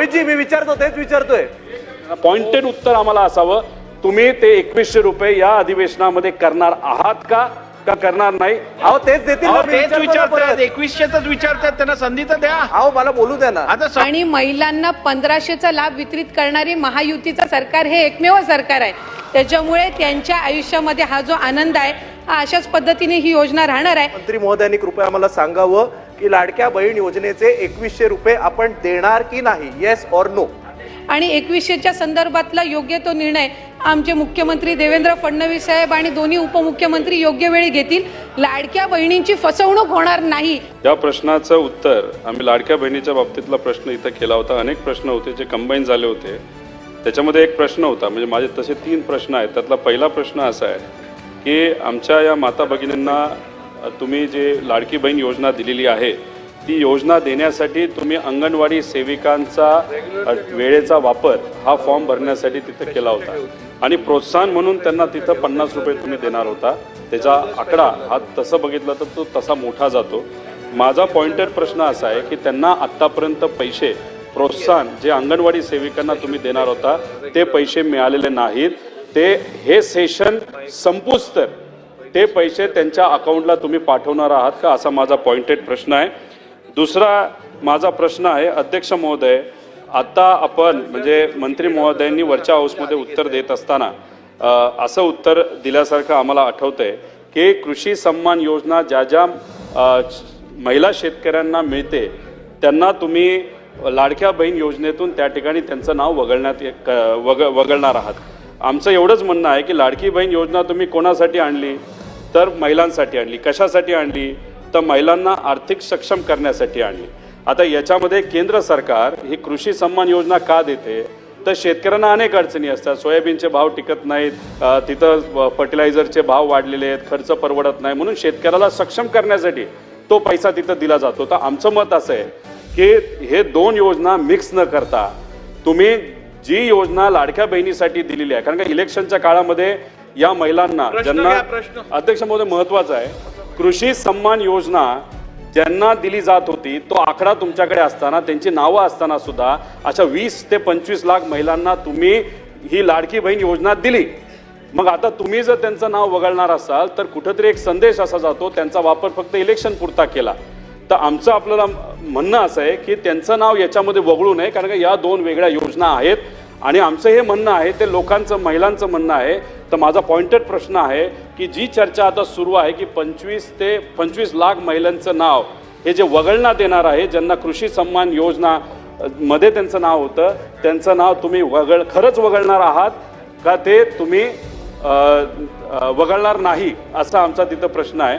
रोहितजी मी विचारतो तेच विचारतोय. पॉइंटेड उत्तर आम्हाला असावं. तुम्ही ते एकवीसशे रुपये या अधिवेशनामध्ये करणार आहात का? का करणार नाही? अहो तेच देतील ना, अहो, मी तेच विचारतो ना विचारतात. एकवीसशेच विचारतात. त्यांना संधी तर द्या. अहो मला बोलू द्या ना. आता स- आणि महिलांना पंधराशेचा लाभ वितरित करणारी महायुतीचं सरकार हे एकमेव सरकार आहे. त्याच्यामुळे त्यांच्या आयुष्यामध्ये हा जो आनंद आहे हा अशाच पद्धतीने ही योजना राहणार आहे. मंत्री महोदयांनी कृपया आम्हाला सांगावं. की लाडक्या बहीण योजनेचे एकवीसशे रुपये आपण देणार की नाही? येस ऑर नो आणि एकवीसशेच्या संदर्भातला योग्य तो निर्णय आमचे मुख्यमंत्री देवेंद्र फडणवीस साहेब आणि दोन्ही उपमुख्यमंत्री योग्य वेळी घेतील. लाडक्या बहिणींची फसवणूक होणार नाही. या प्रश्नाचं उत्तर आम्ही लाडक्या बहिणीच्या बाबतीतला प्रश्न इथं केला होता. अनेक प्रश्न होते जे कंबाईन झाले होते. त्याच्यामध्ये एक प्रश्न होता म्हणजे माझे तसे तीन प्रश्न आहेत. त्यातला पहिला प्रश्न असा आहे की आमच्या या माता भगिनींना तुम्ही जे लाडकी बहीण योजना दिलेली आहे ती योजना देण्यासाठी तुम्ही अंगणवाडी सेविकांचा वेळेचा वापर हा फॉर्म भरण्यासाठी तिथं केला होता. आणि प्रोत्साहन म्हणून त्यांना तिथं पन्नास रुपये तुम्ही देणार होता. त्याचा आकडा हा तसं बघितला तर तो तसा मोठा जातो. माझा पॉइंटर प्रश्न असा आहे की त्यांना आत्तापर्यंत पैसे प्रोत्साहन जे अंगणवाडी सेविकांना तुम्ही देणार होता ते पैसे मिळालेले नाहीत. ते हे सेशन संपुस्तर ते पैसे त्यांच्या अकाउंटला तुम्ही पाठवणार आहात का असा माझा पॉइंटेड प्रश्न आहे. दुसरा माझा प्रश्न आहे अध्यक्ष महोदय आता आपण म्हणजे मंत्री महोदयांनी वरच्या हाऊसमध्ये उत्तर देत असताना असं उत्तर दिल्यासारखं आम्हाला आठवतंय की कृषी सन्मान योजना ज्या ज्या महिला शेतकऱ्यांना मिळते त्यांना तुम्ही लाडक्या बहीण योजनेतून त्या ठिकाणी त्यांचं नाव वगळण्यात क- वग वगळणार आहात. आमचं एवढंच म्हणणं आहे की लाडकी बहीण योजना तुम्ही कोणासाठी आणली? तर महिलांसाठी आणली. कशासाठी आणली? तर महिलांना आर्थिक सक्षम करण्यासाठी आणली. आता याच्यामध्ये केंद्र सरकार ही कृषी सन्मान योजना का देते? तर शेतकऱ्यांना अनेक अडचणी असतात. सोयाबीनचे भाव टिकत नाहीत. तिथं फर्टिलायझरचे भाव वाढलेले आहेत. खर्च परवडत नाही. म्हणून शेतकऱ्याला सक्षम करण्यासाठी तो पैसा तिथं दिला जातो. तर आमचं मत असं आहे की हे दोन योजना मिक्स न करता तुम्ही जी योजना लाडक्या बहिणीसाठी दिलेली आहे कारण का इलेक्शनच्या काळामध्ये या महिलांना ज्यांना. अध्यक्ष महोदय महत्वाचं आहे. कृषी सन्मान योजना ज्यांना दिली जात होती तो आकडा तुमच्याकडे असताना त्यांची नावं असताना सुद्धा अशा वीस ते पंचवीस लाख महिलांना तुम्ही ही लाडकी बहीण योजना दिली. मग आता तुम्ही जर त्यांचं नाव वगळणार असाल तर कुठंतरी एक संदेश असा जातो त्यांचा वापर फक्त इलेक्शन पुरता केला. तर आमचं आपल्याला म्हणणं असं आहे की त्यांचं नाव याच्यामध्ये वगळू नये कारण का या दोन वेगळ्या योजना आहेत. आणि आमचं हे म्हणणं आहे ते लोकांचं महिलांचं म्हणणं आहे तर माझा पॉइंटेड प्रश्न आहे की जी चर्चा आता सुरू आहे की पंचवीस ते पंचवीस लाख महिलांचं नाव हे जे वगळण्यात येणार आहे ज्यांना कृषी सन्मान योजना मध्ये त्यांचं नाव होतं त्यांचं नाव तुम्ही वगळ खरंच वगळणार आहात का ते तुम्ही वगळणार नाही असा आमचा तिथं प्रश्न आहे.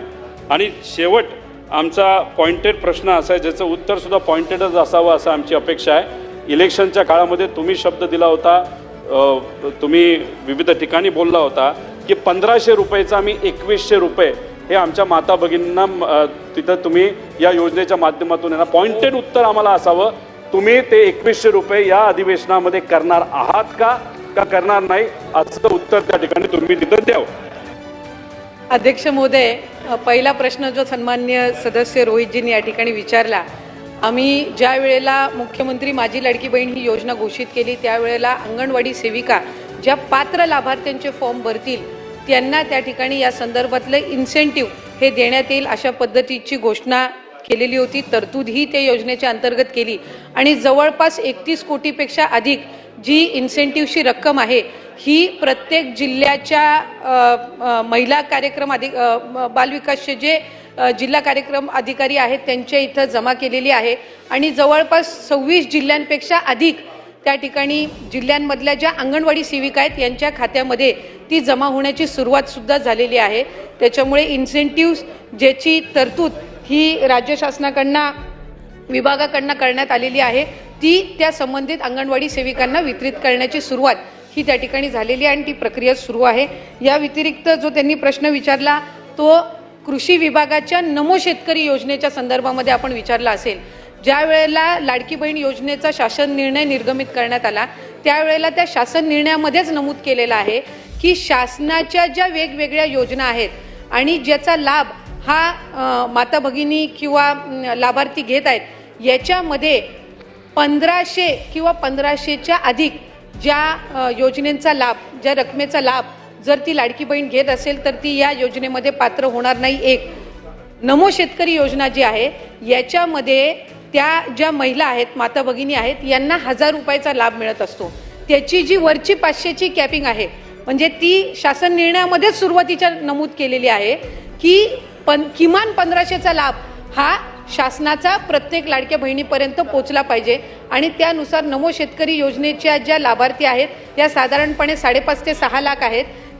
आणि शेवट आमचा पॉइंटेड प्रश्न असा आहे ज्याचं उत्तरसुद्धा पॉइंटेडच असावं असं आमची अपेक्षा आहे. इलेक्शनच्या काळामध्ये तुम्ही शब्द दिला होता तुम्ही विविध ठिकाणी बोलला होता की पंधराशे रुपयेचा आम्ही एकवीसशे रुपये हे आमच्या माता भगिनींना तिथं तुम्ही या योजनेच्या माध्यमातून येणार पॉइंटेड उत्तर आम्हाला असावं. तुम्ही ते एकवीसशे रुपये या अधिवेशनामध्ये करणार आहात का? का करणार नाही? असं उत्तर त्या ठिकाणी तुम्ही तिथं द्यावं. अध्यक्ष महोदय पहिला प्रश्न जो सन्मान्य सदस्य रोहितजींनी या ठिकाणी विचारला आम्ही ज्या वेळेला मुख्यमंत्री माझी लाडकी बहीण ही योजना घोषित केली त्यावेळेला अंगणवाडी सेविका ज्या पात्र लाभार्थ्यांचे फॉर्म भरतील त्यांना त्या ठिकाणी या संदर्भातलं इन्सेंटिव्ह हे देण्यात येईल अशा पद्धतीची घोषणा केलेली होती. तरतूद ही त्या योजनेच्या अंतर्गत केली. आणि जवळपास एकतीस कोटीपेक्षा अधिक जी इन्सेंटिव्हची रक्कम आहे ही प्रत्येक जिल्ह्याच्या महिला कार्यक्रम अधिक बालविकासचे जे जिल्हा कार्यक्रम अधिकारी आहेत त्यांच्या इथं जमा केलेली आहे. आणि जवळपास सव्वीस जिल्ह्यांपेक्षा अधिक त्या ठिकाणी जिल्ह्यांमधल्या ज्या अंगणवाडी सेविका आहेत यांच्या खात्यामध्ये ती जमा होण्याची सुरुवात सुद्धा झालेली आहे. त्याच्यामुळे इन्सेंटिव्ह ज्याची तरतूद ही राज्य शासनाकडनं विभागाकडनं करण्यात आलेली आहे ती त्या संबंधित अंगणवाडी सेविकांना वितरित करण्याची सुरुवात ही त्या ठिकाणी झालेली आहे आणि ती प्रक्रिया सुरू आहे. या व्यतिरिक्त जो त्यांनी प्रश्न विचारला तो कृषी विभागाच्या नमो शेतकरी योजनेच्या संदर्भामध्ये आपण विचारला असेल ज्या वेळेला लाडकी बहीण योजनेचा शासन निर्णय निर्गमित करण्यात आला त्यावेळेला त्या शासन निर्णयामध्येच नमूद केलेलं आहे की शासनाच्या ज्या वेगवेगळ्या योजना आहेत आणि ज्याचा लाभ हा माता भगिनी किंवा लाभार्थी घेत आहेत याच्यामध्ये पंधराशे किंवा पंधराशेच्या अधिक ज्या योजनेचा लाभ ज्या रकमेचा लाभ जर ती लाडकी बहीण घेत असेल तर ती या योजनेमध्ये पात्र होणार नाही. एक नमो शेतकरी योजना जी आहे याच्यामध्ये त्या ज्या महिला आहेत माता भगिनी आहेत यांना हजार रुपयाचा लाभ मिळत असतो. त्याची जी वरची पाचशेची कॅपिंग आहे म्हणजे ती शासन निर्णयामध्येच सुरुवातीच्या नमूद केलेली आहे की पण किमान पंधराशेचा लाभ हा शासनाचा प्रत्येक लाडक्या बहिणीपर्यंत पोचला पाहिजे. आणि त्यानुसार नमो शेतकरी योजनेच्या ज्या लाभार्थी आहेत त्या साधारणपणे साडेपाच ते सहा लाख आहेत.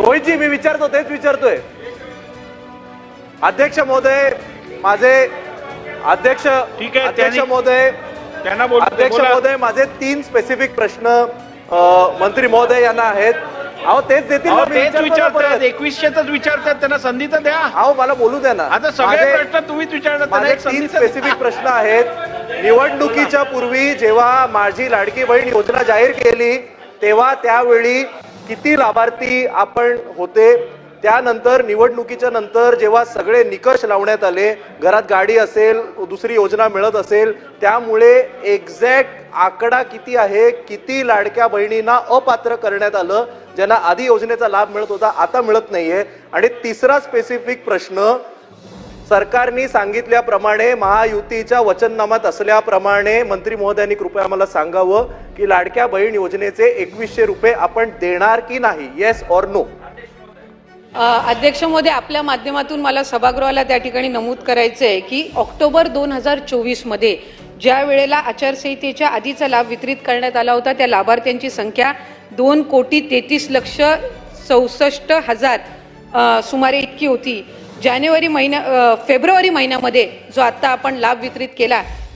रोहितजी मी विचारतो तेच विचारतोय अध्यक्ष महोदय माझे अध्यक्ष ठीक आहे, अध्यक्ष महोदय त्यांना अध्यक्ष. महोदय माझे तीन स्पेसिफिक प्रश्न मंत्री महोदय यांना आहेत अहो तेच देतील विचारतात. एकवीसशेच विचारतात त्यांना संधी तर द्या अहो मला बोलू द्या ना आता सगळे प्रश्न तुम्हीच तीन. स्पेसिफिक प्रश्न आहेत निवडणुकीच्या पूर्वी जेव्हा माझी लाडकी बहीण योजना जाहीर केली तेव्हा त्यावेळी किती लाभार्थी आपण होते त्यानंतर निवडणुकीच्या नंतर जेव्हा सगळे निकष लावण्यात आले घरात गाडी असेल दुसरी योजना मिळत असेल त्यामुळे एक्झॅक्ट आकडा किती आहे किती लाडक्या बहिणींना अपात्र करण्यात आलं ज्यांना आधी योजनेचा लाभ मिळत होता आता मिळत नाहीये. आणि तिसरा स्पेसिफिक प्रश्न सरकारने सांगितल्याप्रमाणे महायुतीच्या वचननामात असल्याप्रमाणे मंत्री महोदयांनी कृपया आम्हाला सांगावं की लाडक्या बहीण योजनेचे एकवीसशे रुपये आपण देणार की नाही? येस ऑर नो अध्यक्ष मोदी आपल्या माध्यमातून मला सभागृहाला त्या ठिकाणी नमूद करायचं आहे की ऑक्टोबर दोन हजार चोवीसमध्ये ज्या वेळेला आचारसंहितेच्या आधीचा लाभ वितरित करण्यात आला होता त्या लाभार्थ्यांची संख्या दोन कोटी तेहतीस लक्ष चौसष्ट हजार सुमारे इतकी होती. जानेवारी महिन्या फेब्रुवारी महिन्यामध्ये जो आत्ता आपण लाभ वितरित केला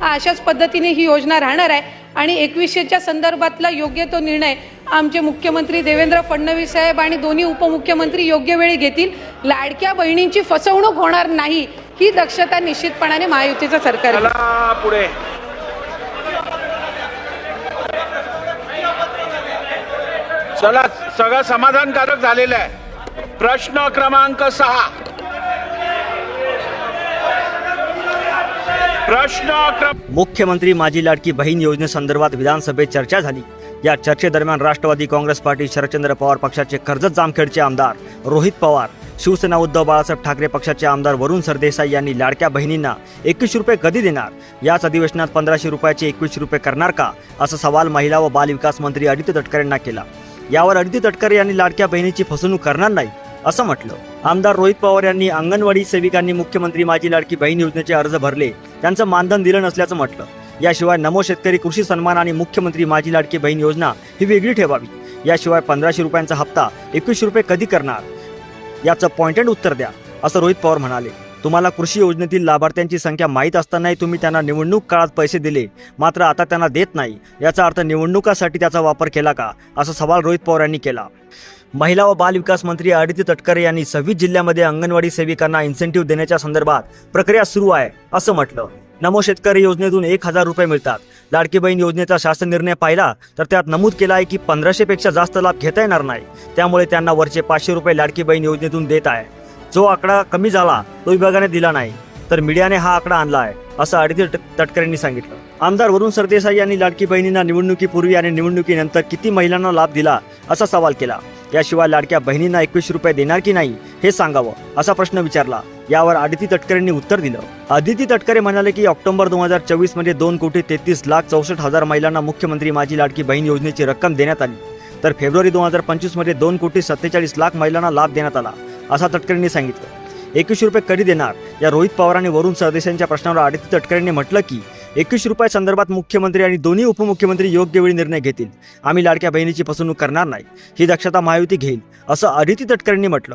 अशाच पद्धतीने ही योजना राहणार आहे. आणि एकवीसशेच्या संदर्भातला योग्य तो निर्णय आमचे मुख्यमंत्री देवेंद्र फडणवीस साहेब आणि दोन्ही उपमुख्यमंत्री योग्य वेळी घेतील. लाडक्या बहिणींची फसवणूक होणार नाही ही दक्षता निश्चितपणाने महायुतीचं सरकार पुढे. चला सगळं समाधानकारक झालेलं आहे. प्रश्न क्रमांक सहा. प्रश्न मुख्यमंत्री माझी लाडकी बहीण योजनेसंदर्भात विधानसभेत चर्चा झाली. या चर्चेदरम्यान राष्ट्रवादी काँग्रेस पार्टी शरदचंद्र पवार पक्षाचे कर्जत जामखेडचे आमदार रोहित पवार शिवसेना उद्धव बाळासाहेब ठाकरे पक्षाचे आमदार वरुण सरदेसाई यांनी लाडक्या बहिणींना एकवीस रुपये कधी देणार? याच अधिवेशनात पंधराशे रुपयाचे एकवीस रुपये करणार का? असा सवाल महिला व बालविकास मंत्री आदित्य तटकरेंना केला. यावर आदित्य तटकरे यांनी लाडक्या बहिणीची फसवणूक करणार नाही? असं म्हटलं. आमदार रोहित पवार यांनी अंगणवाडी सेविकांनी मुख्यमंत्री माझी लाडकी बहीण योजनेचे अर्ज भरले. त्यांचं मानधन दिलं नसल्याचं म्हटलं. याशिवाय नमो शेतकरी कृषी सन्मान आणि मुख्यमंत्री माझी लाडकी बहीण योजना ही वेगळी ठेवावी. याशिवाय पंधराशे रुपयांचा हप्ता एकवीसशे रुपये कधी करणार? याचं पॉइंटेड उत्तर द्या असं रोहित पवार म्हणाले. तुम्हाला कृषी योजनेतील लाभार्थ्यांची संख्या माहीत असतानाही तुम्ही त्यांना निवडणूक काळात पैसे दिले. मात्र आता त्यांना देत नाही. याचा अर्थ निवडणुकासाठी त्याचा वापर केला का? असा सवाल रोहित पवार यांनी केला. महिला व बाल विकास मंत्री आदित्य तटकरे यांनी सव्वीस जिल्ह्यामध्ये अंगणवाडी सेविकांना इन्सेंटिव्ह देण्याच्या संदर्भात प्रक्रिया सुरू आहे असं म्हटलं. नमो शेतकरी योजनेतून एक हजार रुपये मिळतात. लाडकी बहीण योजनेचा शासन निर्णय पाहिला तर त्यात नमूद केला आहे की पंधराशे पेक्षा जास्त लाभ घेता येणार नाही. त्यामुळे त्यांना वरचे पाचशे रुपये लाडकी बहीण योजनेतून देत आहे. जो आकडा कमी झाला तो विभागाने दिला नाही तर मीडियाने हा आकडा आणला आहे असं आदित्य तटकरेंनी सांगितलं. आमदार वरुण सरदेसाई यांनी लाडकी बहिणींना निवडणुकीपूर्वी आणि निवडणुकीनंतर किती महिलांना लाभ दिला असा सवाल केला. याशिवाय लाडक्या बहिणींना एकवीस रुपये देणार की नाही हे सांगावं असा प्रश्न विचारला. यावर आदिती तटकरेंनी उत्तर दिलं. आदिती तटकरे म्हणाले की ऑक्टोबर दोन हजार चोवीसमध्ये दोन कोटी तेहतीस लाख चौसष्ट हजार महिलांना मुख्यमंत्री माझी लाडकी बहीण योजनेची रक्कम देण्यात आली. तर फेब्रुवारी दोन हजार पंचवीसमध्ये दोन कोटी सत्तेचाळीस लाख महिलांना लाभ देण्यात आला असा तटकरेंनी सांगितलं. एकवीस रुपये कधी देणार? या रोहित पवारांनी वरून वरुण प्रश्नावर आदित्य तटकरेंनी म्हटलं की एकवीस रुपया संदर्भात मुख्यमंत्री आणि दोन्ही उपमुख्यमंत्री योग्य वेळी निर्णय घेतील. आम्ही लाडक्या बहिणीची फसवणूक करणार नाही. ही दक्षता महायुती घेईल असं अदिती तटकरेंनी म्हटलं.